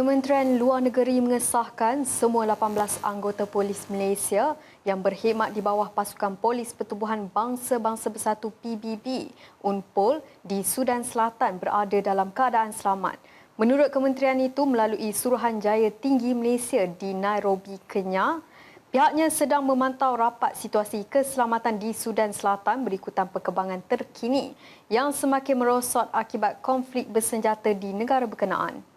Kementerian Luar Negeri mengesahkan semua 18 anggota polis Malaysia yang berkhidmat di bawah pasukan polis Pertubuhan Bangsa-Bangsa Bersatu PBB UNPOL di Sudan Selatan berada dalam keadaan selamat. Menurut kementerian itu melalui Suruhanjaya Tinggi Malaysia di Nairobi, Kenya, pihaknya sedang memantau rapat situasi keselamatan di Sudan Selatan berikutan perkembangan terkini yang semakin merosot akibat konflik bersenjata di negara berkenaan.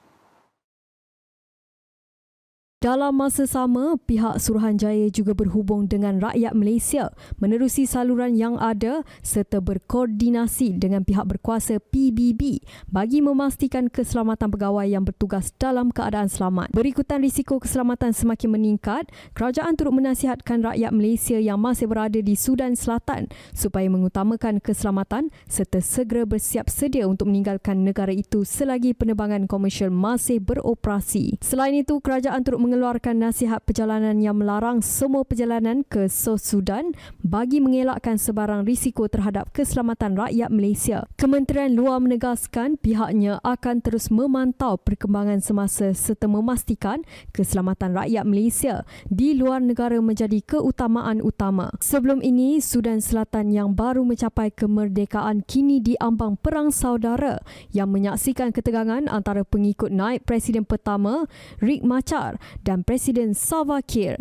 Dalam masa sama, pihak Suruhanjaya juga berhubung dengan rakyat Malaysia menerusi saluran yang ada serta berkoordinasi dengan pihak berkuasa PBB bagi memastikan keselamatan pegawai yang bertugas dalam keadaan selamat. Berikutan risiko keselamatan semakin meningkat, kerajaan turut menasihatkan rakyat Malaysia yang masih berada di Sudan Selatan supaya mengutamakan keselamatan serta segera bersiap sedia untuk meninggalkan negara itu selagi penerbangan komersial masih beroperasi. Selain itu, kerajaan turut mengeluarkan nasihat perjalanan yang melarang semua perjalanan ke South Sudan bagi mengelakkan sebarang risiko terhadap keselamatan rakyat Malaysia. Kementerian Luar menegaskan pihaknya akan terus memantau perkembangan semasa serta memastikan keselamatan rakyat Malaysia di luar negara menjadi keutamaan utama. Sebelum ini, Sudan Selatan yang baru mencapai kemerdekaan kini diambang perang saudara yang menyaksikan ketegangan antara pengikut naik Presiden pertama Riek Machar dan Presiden Salva Kiir.